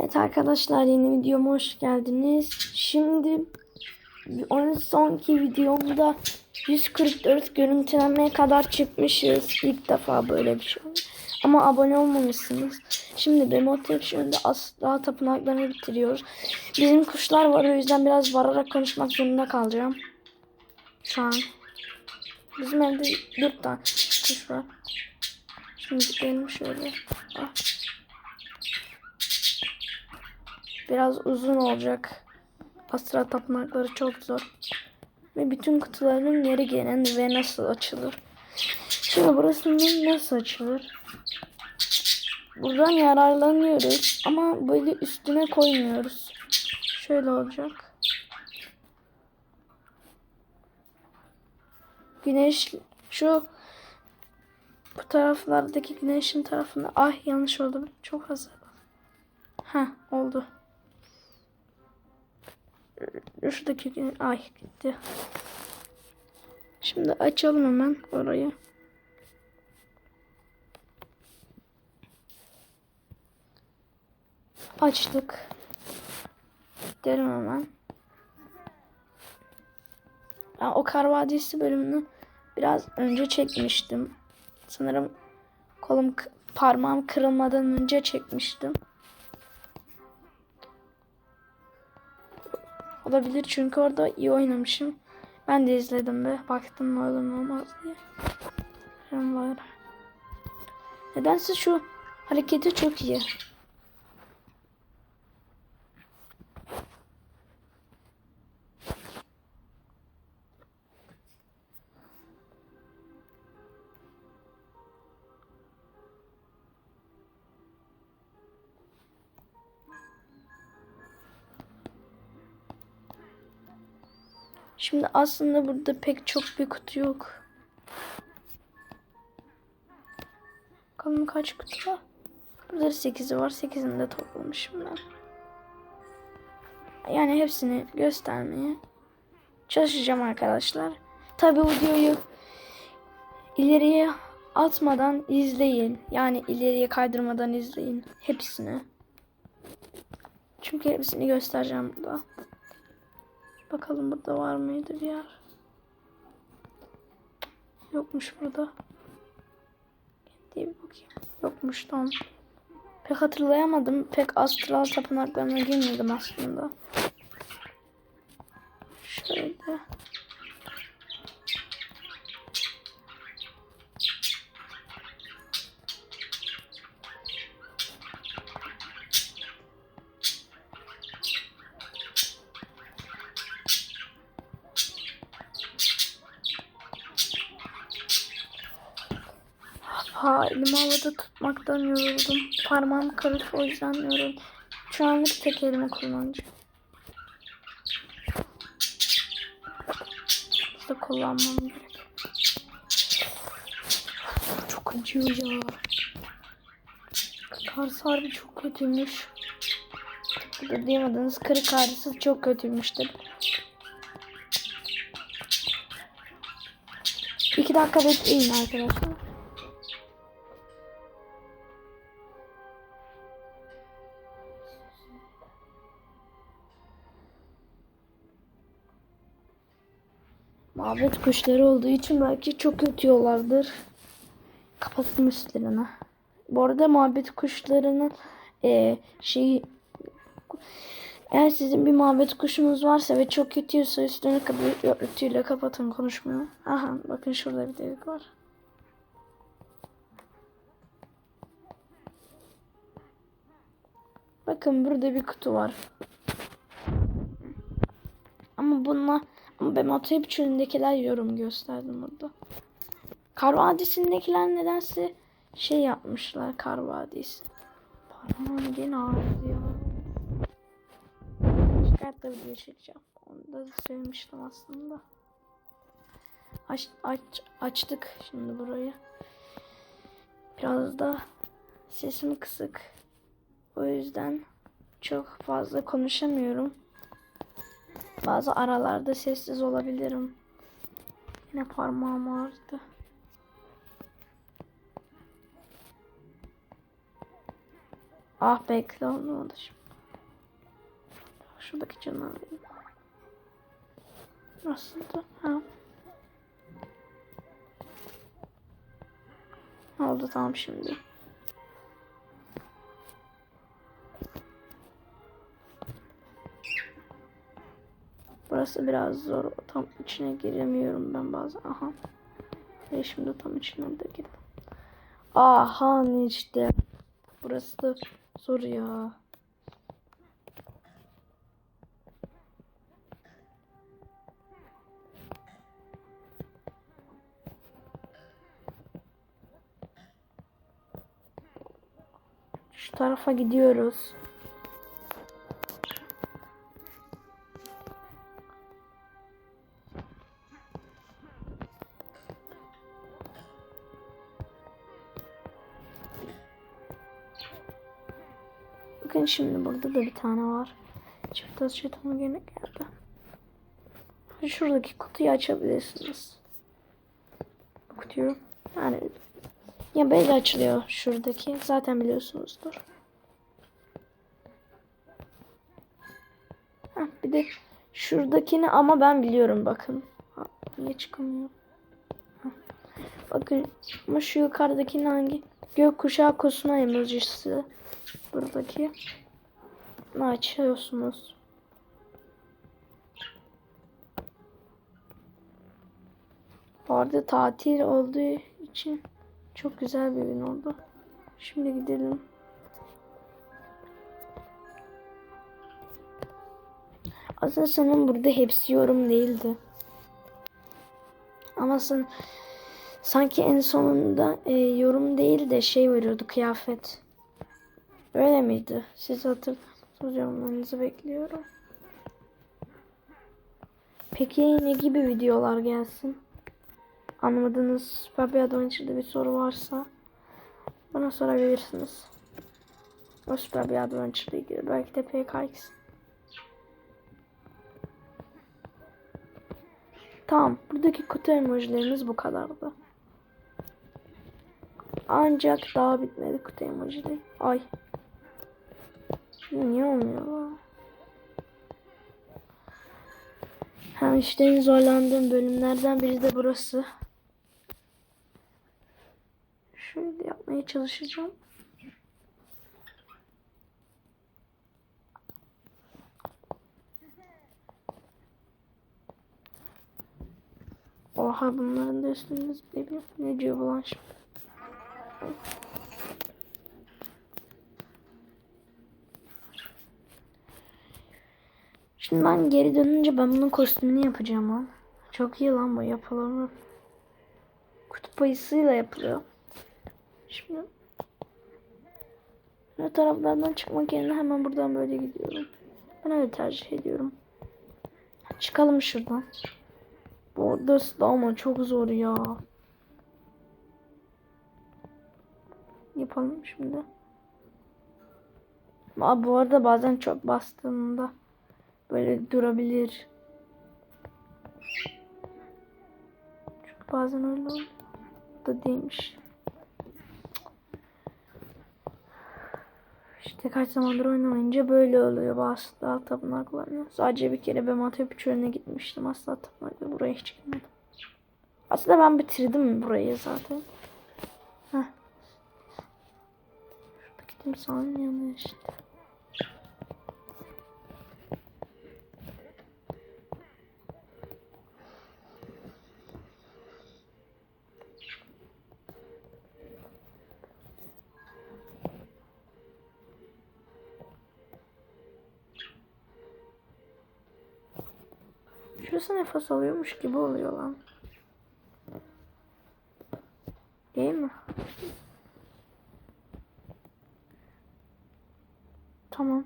Evet arkadaşlar yeni videoma hoş geldiniz. Şimdi onun sonki videomda 144 görüntülenmeye kadar çıkmışız. İlk defa böyle bir şey. Ama abone olmamışsınız. Şimdi Action'da asla tapınaklarını bitiriyoruz. Bizim kuşlar var o yüzden biraz vararak konuşmak zorunda kalacağım. Şu an. Bizim evde 4 tane kuş var. Şimdi gidelim şöyle. Ah. Biraz uzun olacak. Astra tapınakları çok zor. Ve bütün kutuların yeri gelen ve nasıl açılır. Şimdi burasının nasıl açılır? Buradan yararlanıyoruz ama böyle üstüne koymuyoruz. Şöyle olacak. Güneş şu bu taraflardaki güneşin tarafında ah yanlış oldu. Çok hazır. Ha oldu. Şuradaki ay gitti. Şimdi açalım hemen orayı. Açtık. Gidelim hemen. Ben o Kar Vadisi bölümünü biraz önce çekmiştim. Sanırım kolum parmağım kırılmadan önce çekmiştim. Olabilir çünkü orada iyi oynamışım. Ben de izledim ve baktım ne olur ne olmaz diye. Hem var. Nedense şu hareketi çok iyi. Şimdi aslında burada pek çok bir kutu yok. Bakalım kaç kutu var. Burada 8'i var. 8'ini de toplamışım ben. Yani hepsini göstermeye çalışacağım arkadaşlar. Tabi videoyu ileriye atmadan izleyin. Yani ileriye kaydırmadan izleyin. Hepsini. Çünkü hepsini göstereceğim burada. Bakalım burada var mıydı bir yer? Yokmuş burada. Diye bir bakayım. Yokmuş tamam. Pek hatırlayamadım. Pek astral tapınaklarına girmedim aslında. Şöyle. Ha elimi tutmaktan yoruldum. Parmağım kırık o yüzden yoruldum. Şu anlık tek elimi kullanacağım. Burada kullanmam gerek. Çok acıyor ya. Kars harbi çok kötüymüş. Burada diyemadınız kırık ağrısı çok kötüymüştür. İki dakika bekleyin arkadaşlar. Mabet kuşları olduğu için belki çok ötüyorlardır. Kapattım üstlerini. Bu arada muhabbet kuşlarının e, şeyi eğer sizin bir muhabbet kuşunuz varsa ve çok kötüyse üstünü örtüyle kapatın konuşmuyor. Aha bakın şurada bir delik var. Bakın burada bir kutu var. Ama bununla ben Atayip çölündekiler yorum gösterdim burada. Kar Vadisi'ndekiler nedense şey yapmışlar Kar Vadisi. Parmağım gene ağrıyor. Çıkartta video çekeceğim. Onu da sevmiştim aslında. Aç, aç, açtık şimdi burayı. Biraz da sesim kısık. O yüzden çok fazla konuşamıyorum. Bazı aralarda sessiz olabilirim. Yine parmağım ağrıdı. Ah bekle olmadı şimdi. Şuradaki canavar. Aslında ha. Oldu tamam şimdi. Burası biraz zor. Tam içine giremiyorum ben bazen. Aha. Ve şimdi tam içine de girdim. Aha işte. Burası da zor ya. Şu tarafa gidiyoruz. Bakın şimdi burada da bir tane var. Çift az jetonum gene geldi. Şuradaki kutuyu açabilirsiniz. Kutuyu yani ya böyle açılıyor şuradaki. Zaten biliyorsunuzdur. Heh, bir de şuradakini ama ben biliyorum bakın. Ha, niye çıkamıyor? Bakın ama şu yukarıdakinin hangi? Gökkuşağı kusma emojisi. Buradaki. Açıyorsunuz? Bu arada tatil olduğu için çok güzel bir gün oldu. Şimdi gidelim. Aslında sanırım burada hepsi yorum değildi. Ama sen, sanki en sonunda e, yorum değil de şey veriyordu kıyafet. Öyle miydi? Siz hatırlıyorsunuz yorumlarınızı bekliyorum. Peki ne gibi videolar gelsin? Anlamadığınız Süper bir Adventure'da bir soru varsa bana sorabilirsiniz. O Süper bir Adventure'da ilgili. Belki de PKX. Tamam. Buradaki kutu emojilerimiz bu kadardı. Ancak daha bitmedi kutu emojileri. Ay. Niye olmuyor? Ha işte en zorlandığım bölümlerden biri de burası. Şöyle yapmaya çalışacağım. Oha bunların da üstünde. Ne diyor bu lan şimdi? Şimdi ben geri dönünce ben bunun kostümünü yapacağım ha. Çok iyi lan bu yapılanı. Kutup ayısıyla yapılıyor. Şimdi ne taraflardan çıkmak yerine hemen buradan böyle gidiyorum. Ben öyle tercih ediyorum. Çıkalım şuradan. Bu odası da ama çok zor ya. Yapalım şimdi. Aa, bu arada bazen çok bastığımda böyle durabilir. Çünkü bazen öyle da değilmiş. İşte kaç zamandır oynamayınca böyle oluyor. Daha tapınaklarına. Sadece bir kere ben Matep çölüne gitmiştim. Asla tapınakla buraya hiç gitmedim. Aslında ben bitirdim burayı zaten. Heh. Şuradaki timsahın yanı işte. Şurası nefes alıyormuş gibi oluyor lan. Değil mi? Tamam.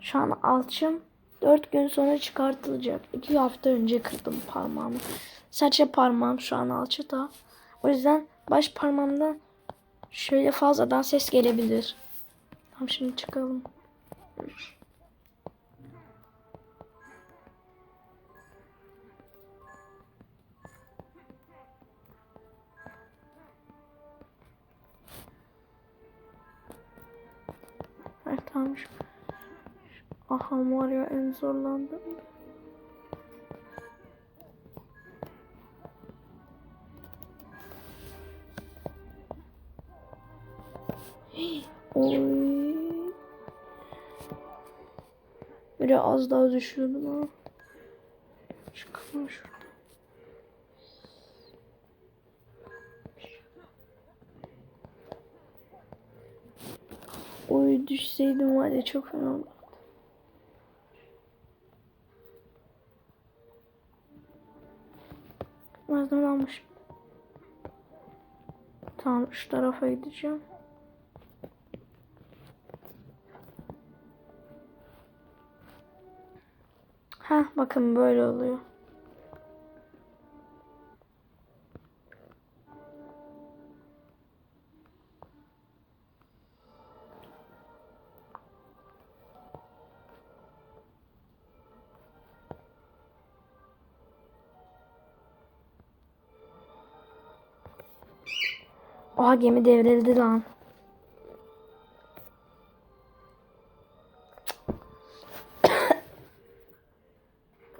Şu an alçım 4 gün sonra çıkartılacak. 2 hafta önce kırdım parmağımı. Serçe parmağım şu an alçıda. O yüzden baş parmağımdan Şöyle fazladan ses gelebilir. Tamam şimdi çıkalım. Evet, tamam. Aha Mario en zorlandım. Az daha düşürdüm ha. Çıkalım şuradan. Oy düşseydim var ya çok fena olurdu. Malzeme almışım. Tamam şu tarafa gideceğim. Ha bakın böyle oluyor. Oha gemi devrildi lan.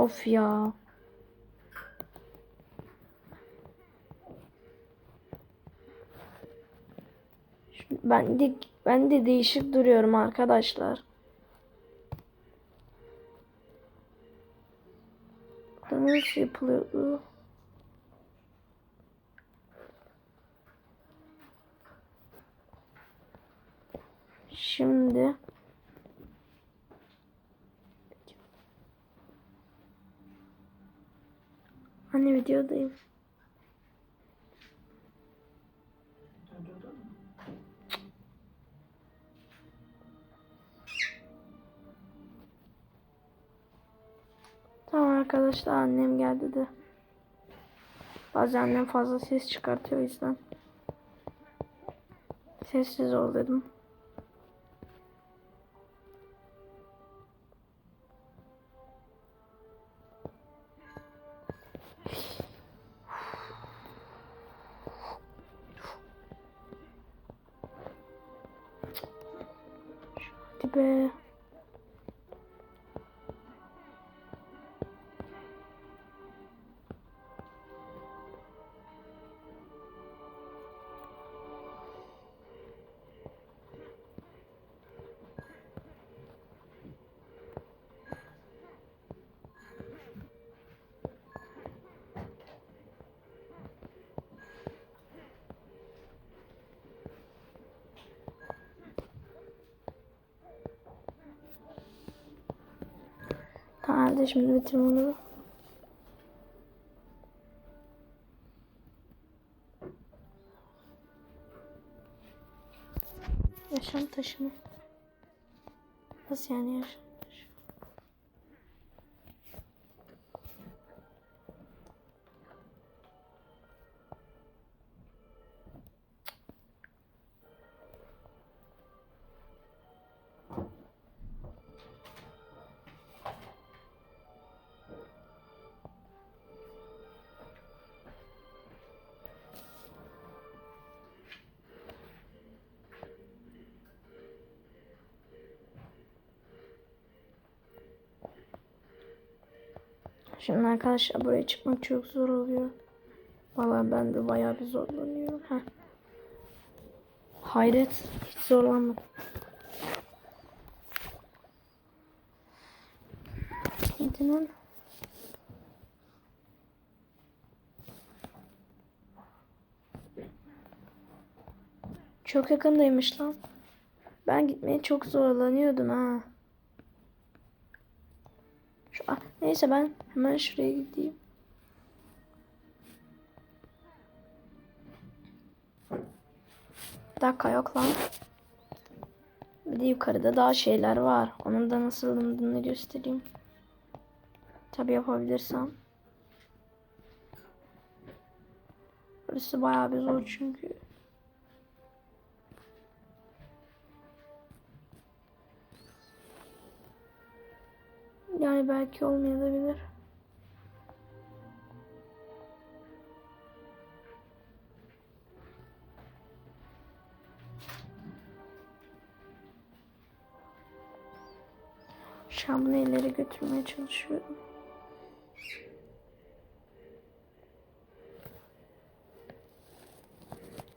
Of ya. Ben de ben de değişik duruyorum arkadaşlar. Bu Nasıl yapılıyordu? Şimdi Anne videodayım. Tamam arkadaşlar annem geldi de. Bazen annem fazla ses çıkartıyor o yüzden. Sessiz ol dedim. Be. Tamam hadi şimdi bitir bunu. Yaşam taşı mı? Nasıl yani yaşam Şimdi arkadaşlar buraya çıkmak çok zor oluyor. Vallahi ben de bayağı bir zorlanıyorum. Heh. Hayret. Hiç zorlanmadım. Lan. Çok yakındaymış lan. Ben gitmeye çok zorlanıyordum ha. Ah, neyse ben hemen şuraya gideyim. Bir dakika yok lan. Bir de yukarıda daha şeyler var. Onun da nasıl alındığını göstereyim. Tabi yapabilirsem. Burası bayağı bir zor çünkü. Yani belki olmayabilir. Bunu ileri götürmeye çalışıyorum.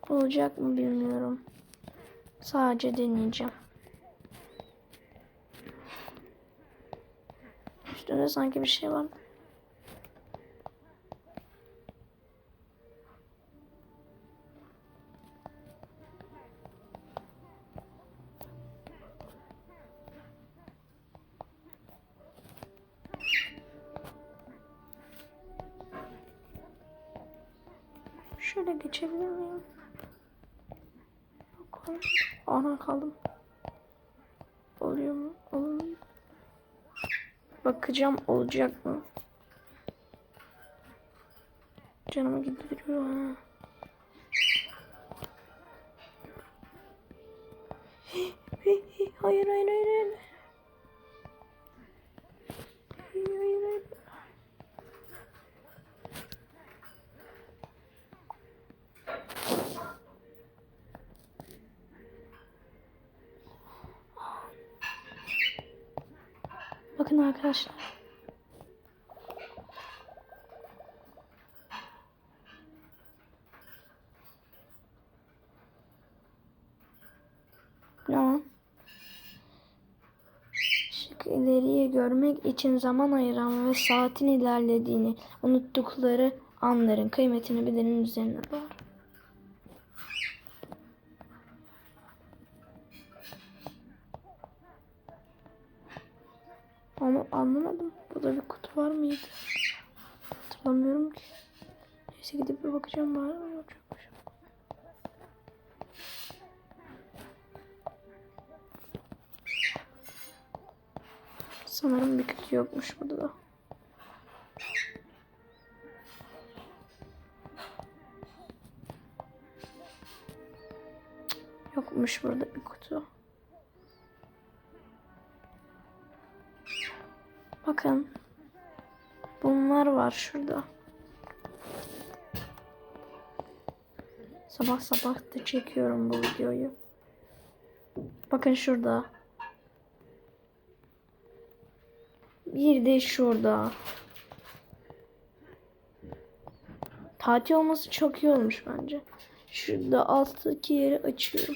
Olacak mı bilmiyorum. Sadece deneyeceğim. Üstünde sanki bir şey var. Şöyle geçebilir miyim? Ana kaldım. Bakacağım olacak mı? Canımı gidiyor ha. Hayır hayır hayır hayır. Hayır hayır Bakın arkadaşlar. Ne? Şık ileriye görmek için zaman ayıran ve saatin ilerlediğini unuttukları anların kıymetini bilenin üzerine var. Anlamadım. Burada bir kutu var mıydı? Hatırlamıyorum ki. Neyse gidip bir bakacağım bari. Yokmuş. Sanırım bir kutu yokmuş burada da. Yokmuş burada bir kutu. Bakın. Bunlar var şurada. Sabah sabah da çekiyorum bu videoyu. Bakın şurada. Bir de şurada. Tatil olması çok iyi olmuş bence. Şurada alttaki yeri açıyorum.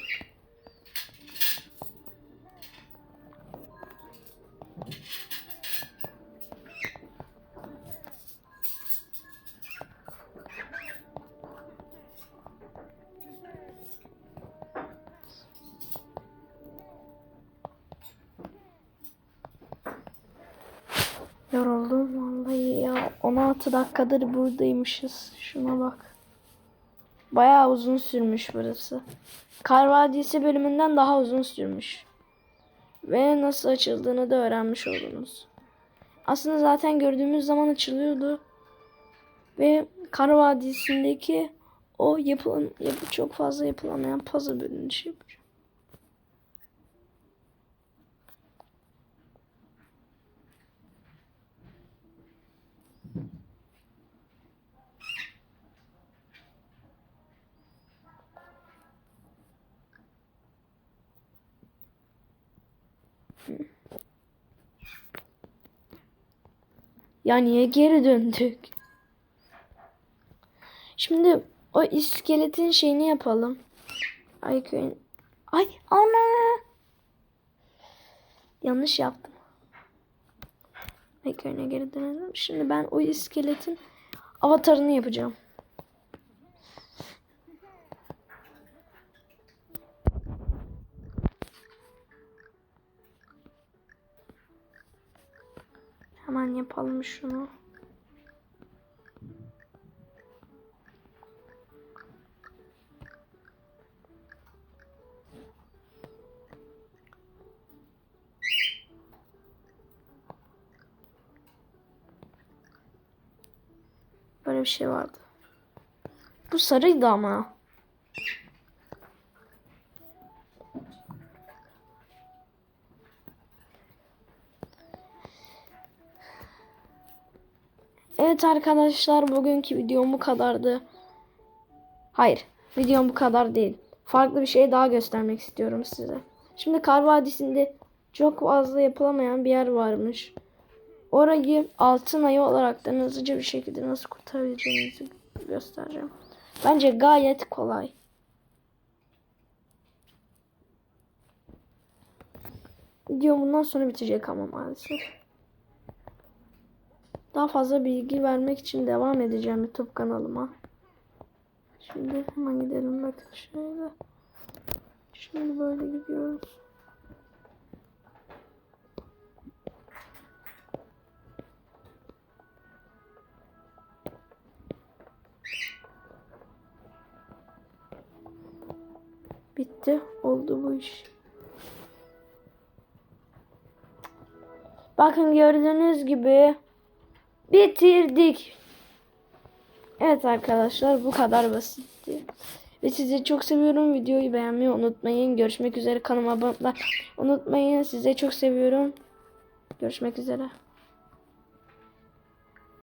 16 dakikadır buradaymışız. Şuna bak. Bayağı uzun sürmüş burası. Kar Vadisi bölümünden daha uzun sürmüş. Ve nasıl açıldığını da öğrenmiş oldunuz. Aslında zaten gördüğümüz zaman açılıyordu. Ve Kar Vadisi'ndeki o yapılan, yapı çok fazla yapılamayan puzzle bölümünü şey yapacağım. Ya niye geri döndük? Şimdi o iskeletin şeyini yapalım. Ay köyün. Ay ana. Yanlış yaptım. Ay köyüne geri dönelim. Şimdi ben o iskeletin avatarını yapacağım. Hemen yapalım şunu. Böyle bir şey vardı. Bu sarıydı ama. Evet arkadaşlar bugünkü videom bu kadardı. Hayır videom bu kadar değil. Farklı bir şey daha göstermek istiyorum size. Şimdi Kar Vadisi'nde çok fazla yapılamayan bir yer varmış. Orayı altın ayı olarak da hızlıca bir şekilde nasıl kurtarabileceğinizi göstereceğim. Bence gayet kolay. Video bundan sonra bitecek ama maalesef. Daha fazla bilgi vermek için devam edeceğim YouTube kanalıma. Şimdi hemen gidelim bakın şöyle. Şimdi böyle gidiyoruz. Bitti. Oldu bu iş. Bakın gördüğünüz gibi bitirdik. Evet arkadaşlar bu kadar basitti. Ve sizi çok seviyorum. Videoyu beğenmeyi unutmayın. Görüşmek üzere. Kanalıma abone olmayı unutmayın. Sizi çok seviyorum. Görüşmek üzere.